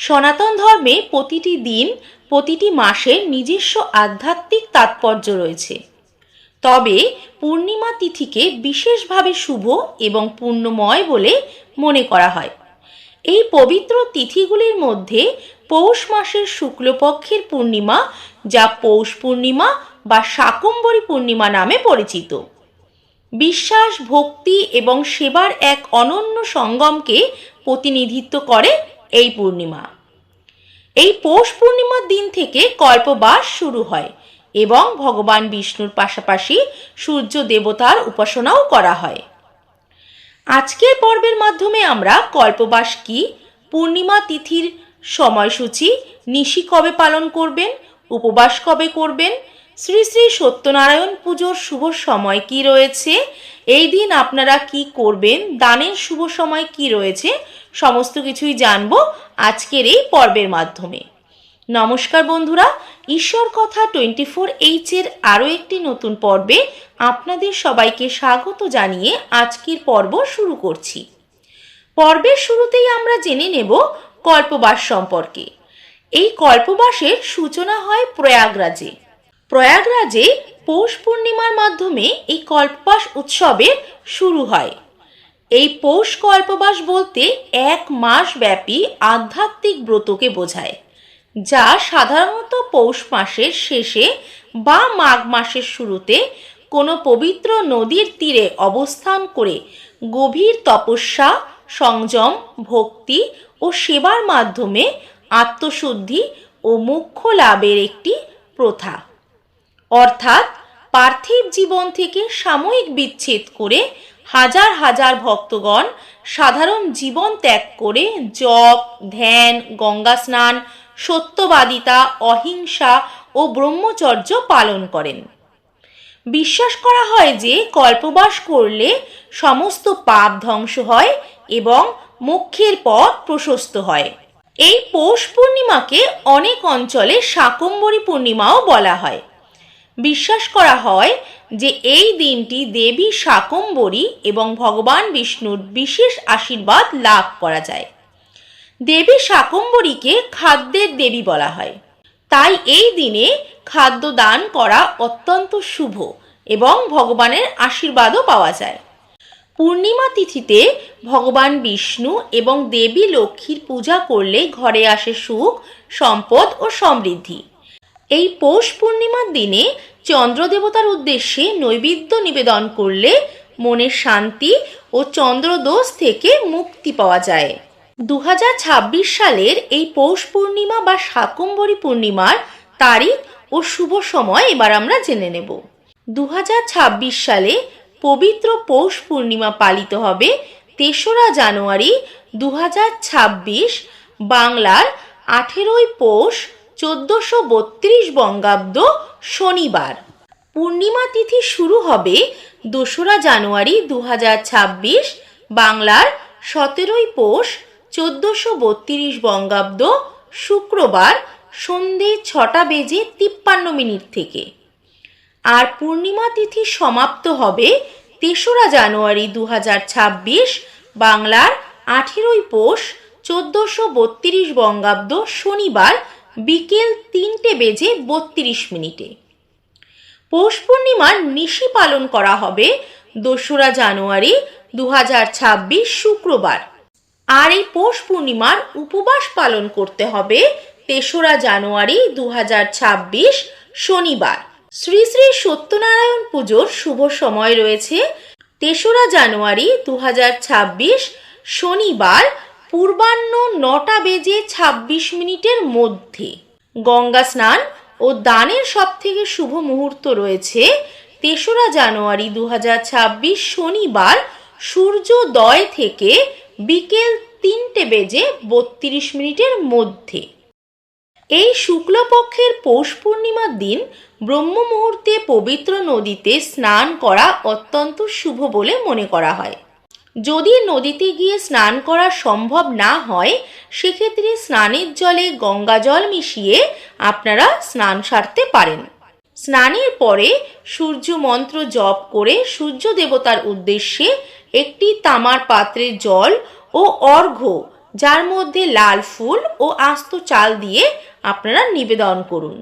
সনাতন ধর্মে প্রতিটি দিন, প্রতিটি মাসের নিজস্ব আধ্যাত্মিক তাৎপর্য রয়েছে। তবে পূর্ণিমা তিথিকে বিশেষভাবে শুভ এবং পুণ্যময় বলে মনে করা হয়। এই পবিত্র তিথিগুলির মধ্যে পৌষ মাসের শুক্লপক্ষের পূর্ণিমা, যা পৌষ পূর্ণিমা বা শাকম্বরী পূর্ণিমা নামে পরিচিত। বিশ্বাস, ভক্তি এবং সেবার এক অনন্য সঙ্গমকে প্রতিনিধিত্ব করে এই পূর্ণিমা। এই পৌষ পূর্ণিমার দিন থেকে কল্পবাস শুরু হয় এবং ভগবান বিষ্ণুর পাশাপাশি সূর্য দেবতার উপাসনাও করা হয়। আজকের পর্বের মাধ্যমে আমরা কল্পবাস কি, পূর্ণিমা তিথির সময়সূচি, নিশি কবে পালন করবেন, উপবাস কবে করবেন, শ্রী শ্রী সত্যনারায়ণ পুজোর শুভ সময় কি রয়েছে, এই দিন আপনারা কি করবেন, দানের শুভ সময় কি রয়েছে সমস্ত কিছুই জানব আজকের এই পর্বের মাধ্যমে। নমস্কার বন্ধুরা, ঈশ্বর কথা টোয়েন্টি ফোর এইচের আরও একটি নতুন পর্বে আপনাদের সবাইকে স্বাগত জানিয়ে আজকের পর্ব শুরু করছি। পর্বের শুরুতেই আমরা জেনে নেব কল্পবাস সম্পর্কে। এই কল্পবাসের সূচনা হয় প্রয়াগরাজে। প্রয়াগরাজে পৌষ পূর্ণিমার মাধ্যমে এই কল্পবাস উৎসবের শুরু হয়। এই পৌষ কল্পবাস বলতে এক মাস ব্যাপী আধ্যাত্মিক ব্রতকে বোঝায়, যা সাধারণত পৌষ মাসের শেষে বা মাঘ মাসের শুরুতে কোনো পবিত্র নদীর তীরে অবস্থান করে গভীর তপস্যা, সংযম, ভক্তি ও সেবার মাধ্যমে আত্মশুদ্ধি ও মুখ্য লাভের একটি প্রথা। অর্থাৎ পার্থিব জীবন থেকে সাময়িক বিচ্ছেদ করে হাজার হাজার ভক্তগণ সাধারণ জীবন ত্যাগ করে জপ, ধ্যান, গঙ্গা স্নান, সত্যবাদিতা, অহিংসা ও ব্রহ্মচর্য পালন করেন। বিশ্বাস করা হয় যে কল্পবাস করলে সমস্ত পাপ ধ্বংস হয় এবং মোক্ষের পথ প্রশস্ত হয়। এই পৌষ পূর্ণিমাকে অনেক অঞ্চলে শাকম্বরী পূর্ণিমাও বলা হয়। বিশ্বাস করা হয় যে এই দিনটি দেবী শাকম্বরী এবং ভগবান বিষ্ণুর বিশেষ আশীর্বাদ লাভ করা যায়। দেবী শাকম্বরীকে খাদ্যের দেবী বলা হয়। তাই এই দিনে খাদ্য দান করা অত্যন্ত শুভ এবং ভগবানের আশীর্বাদও পাওয়া যায়। পূর্ণিমা তিথিতে ভগবান বিষ্ণু এবং দেবী লক্ষ্মীর পূজা করলে ঘরে আসে সুখ, সম্পদ ও সমৃদ্ধি। এই পৌষ পূর্ণিমার দিনে চন্দ্র দেবতার উদ্দেশ্যে নৈবেদ্য নিবেদন করলে মনের শান্তি ও চন্দ্রদোষ থেকে মুক্তি পাওয়া যায়। দু হাজার ছাব্বিশ সালের এই পৌষ পূর্ণিমা বা শাকম্বরী পূর্ণিমার তারিখ ও শুভ সময় এবার আমরা জেনে নেব। দু হাজার ছাব্বিশ সালে পবিত্র পৌষ পূর্ণিমা পালিত হবে তেসরা জানুয়ারি দু হাজার ছাব্বিশ, বাংলার আঠেরোই পৌষ চোদ্দোশো বত্রিশ বঙ্গাব্দ শনিবার। পূর্ণিমা তিথি শুরু হবে দোসরা জানুয়ারি দু ছাব্বিশ, বাংলার সতেরোই পৌষ চোদ্দোশো বত্রিশ বঙ্গাব্দ শুক্রবার সন্ধে ছটা বেজে তিপ্পান্ন মিনিট থেকে। আর পূর্ণিমা তিথি সমাপ্ত হবে তেসরা জানুয়ারি দু ছাব্বিশ, বাংলার আঠেরোই পৌষ চোদ্দোশো বত্রিশ বঙ্গাব্দ শনিবার বিকেল তিনটে বেজে বত্রিশ মিনিটে। পৌষ পূর্ণিমার নিশি পালন করা হবে দোসরা জানুয়ারি দু শুক্রবার। আর এই পৌষ পূর্ণিমার উপবাস পালন করতে হবে তেসরা জানুয়ারি দু হাজার ছাব্বিশ শনিবার। শ্রী শ্রী সত্যনারায়ণ পুজোর শুভ সময় রয়েছে তেসরা জানুয়ারি দু হাজার ছাব্বিশ শনিবার পূর্বাহ্ন নটা বেজে ছাব্বিশ মিনিটের মধ্যে। গঙ্গা স্নান ও দানের সব থেকে শুভ মুহূর্ত রয়েছে তেসরা জানুয়ারি দু হাজার ছাব্বিশ শনিবার সূর্যোদয় থেকে বিকেল তিনটে বেজে বত্রিশ মিনিটের মধ্যে। এই শুক্লপক্ষের পৌষ পূর্ণিমার দিন ব্রহ্ম মুহূর্তে পবিত্র নদীতে স্নান করা অত্যন্ত শুভ বলে মনে করা হয়। যদি নদীতে গিয়ে স্নান করা সম্ভব না হয়, সেক্ষেত্রে স্নানের জলে গঙ্গা জল মিশিয়ে আপনারা স্নান সারতে পারেন। স্নানের পরে সূর্য মন্ত্র জপ করে সূর্য দেবতার উদ্দেশ্যে একটি তামার পাত্রে জল ও অর্ঘ্য যার মধ্যে লাল ফুল ও আস্ত চাল দিয়ে আপনারা নিবেদন করুন।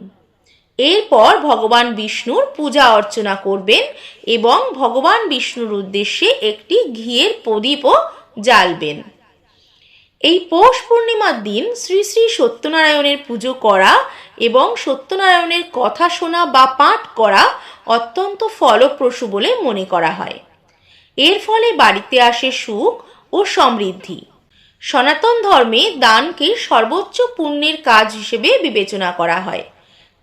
এরপর ভগবান বিষ্ণুর পূজা অর্চনা করবেন এবং ভগবান বিষ্ণুর উদ্দেশ্যে একটি ঘিয়ের প্রদীপও জ্বালবেন। এই পৌষ পূর্ণিমার দিন শ্রী শ্রী সত্যনারায়ণের পুজো করা এবং সত্যনারায়ণের কথা শোনা বা পাঠ করা অত্যন্ত ফলপ্রসূ বলে মনে করা হয়। এর ফলে বাড়িতে আসে সুখ ও সমৃদ্ধি। সনাতন ধর্মে দানকে সর্বোচ্চ পুণ্যের কাজ হিসেবে বিবেচনা করা হয়।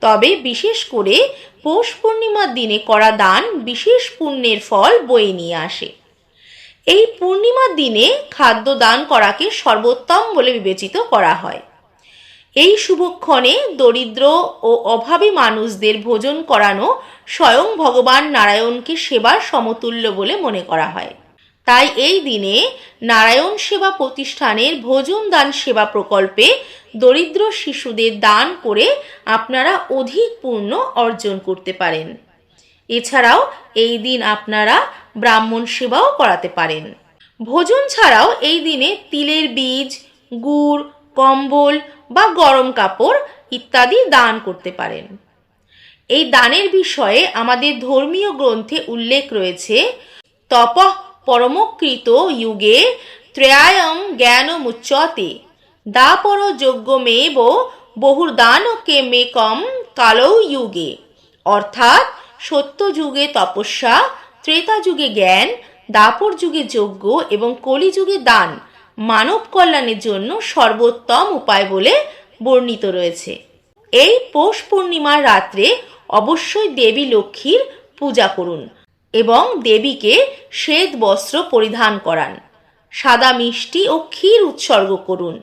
তবে বিশেষ করে পৌষ পূর্ণিমার দিনে করা দান বিশেষ পুণ্যের ফল বয়ে নিয়ে আসে। এই পূর্ণিমার দিনে খাদ্য দান করাকে সর্বোত্তম বলে বিবেচিত করা হয়। এই শুভক্ষণে দরিদ্র ও অভাবী মানুষদের ভোজন করানো স্বয়ং ভগবান নারায়ণকে সেবার সমতুল্য বলে মনে করা হয়। তাই এই দিনে নারায়ণ সেবা প্রতিষ্ঠানের ভোজন দান সেবা প্রকল্পে দরিদ্র শিশুদের দান করে আপনারা অধিক পূর্ণ অর্জন করতে পারেন। এছাড়াও এই দিন আপনারা ব্রাহ্মণ সেবাও করাতে পারেন। ভোজন ছাড়াও এই দিনে তিলের বীজ, গুড়, কম্বল বা গরম কাপড় ইত্যাদি দান করতে পারেন। এই দানের বিষয়ে আমাদের ধর্মীয় গ্রন্থে উল্লেখ রয়েছে, তপ পরমকৃত যুগে ত্রয়ায়ং জ্ঞান মুচ্যতে দাপর যজ্ঞমেব বহুর্দানকে মেকম কালৌ যুগে। অর্থাৎ সত্য যুগে তপস্যা ত্রেতা যুগে জ্ঞান, দাপর যুগে যজ্ঞ এবং কলিযুগে দান মানব কল্যাণের জন্য সর্বোত্তম উপায় বলে বর্ণিত রয়েছে। এই পৌষ পূর্ণিমার রাত্রে অবশ্যই দেবী লক্ষ্মীর পূজা করুন এবং দেবীকে শ্বেত বস্ত্র পরিধান করান। সাদা মিষ্টি ও ক্ষীর উৎসর্গ করুন।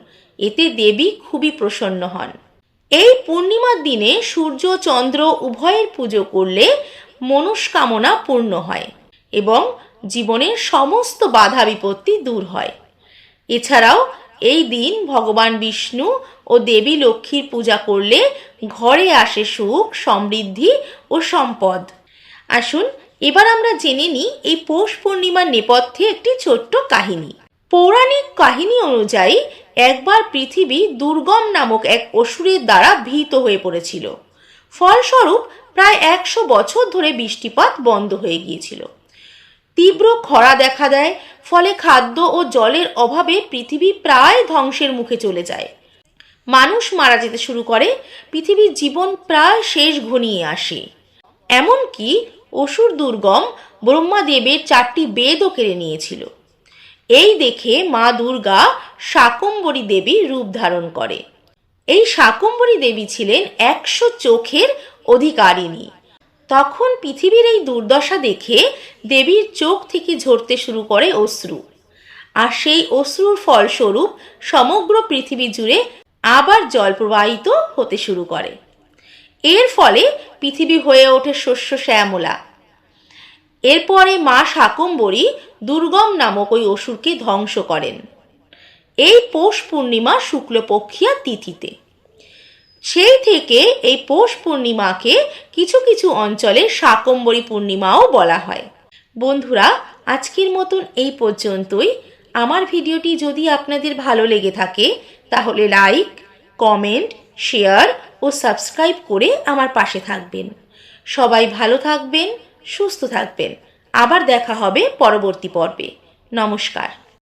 এতে দেবী খুবই প্রসন্ন হন। এই পূর্ণিমার দিনে সূর্য, চন্দ্র উভয়ের পুজো করলে মনস্কামনা পূর্ণ হয় এবং জীবনের সমস্ত বাধা বিপত্তি দূর হয়। এছাড়াও এই দিন ভগবান বিষ্ণু ও দেবী লক্ষ্মীর পূজা করলে ঘরে আসে সুখ, সমৃদ্ধি ও সম্পদ। আসুন, এবার আমরা জেনে নিই এই পৌষ পূর্ণিমার নেপথ্যে একটি ছোট্ট কাহিনী। পৌরাণিক কাহিনী অনুযায়ী একবার পৃথিবী দুর্গম নামক এক অসুরের দ্বারা ভীত হয়ে পড়েছিল। ফলস্বরূপ প্রায় একশো বছর ধরে বৃষ্টিপাত বন্ধ হয়ে গিয়েছিল। তীব্র খরা দেখা দেয়, ফলে খাদ্য ও জলের অভাবে পৃথিবী প্রায় ধ্বংসের মুখে চলে যায়। মানুষ মারা যেতে শুরু করে, পৃথিবীর জীবন প্রায় শেষ ঘনিয়ে আসে। এমনকি অসুর দুর্গম ব্রহ্মাদেবের চারটি বেদও কেড়ে নিয়েছিল। এই দেখে মা দুর্গা শাকম্বরী দেবী রূপ ধারণ করে। এই শাকম্বরী দেবী ছিলেন একশো চোখের অধিকারিণী। তখন পৃথিবীর এই দুর্দশা দেখে দেবীর চোখ থেকে ঝরতে শুরু করে অশ্রু। আর সেই অশ্রুর ফলস্বরূপ সমগ্র পৃথিবী জুড়ে আবার জল প্রবাহিত হতে শুরু করে। এর ফলে পৃথিবী হয়ে ওঠে শস্য শ্যামলা। এরপরে মা শাকম্বরী দুর্গম নামক ওই অসুরকে ধ্বংস করেন। এই পৌষ পূর্ণিমা শুক্লপক্ষিয়া তিথিতে। সেই থেকে এই পৌষ পূর্ণিমাকে কিছু কিছু অঞ্চলে শাকম্বরী পূর্ণিমাও বলা হয়। বন্ধুরা, আজকের মতন এই পর্যন্তই। আমার ভিডিওটি যদি আপনাদের ভালো লেগে থাকে, তাহলে লাইক, কমেন্ট, শেয়ার ও সাবস্ক্রাইব করে আমার পাশে থাকবেন। সবাই ভালো থাকবেন সুস্থ থাকবেন। আবার দেখা হবে পরবর্তী পর্বে। নমস্কার।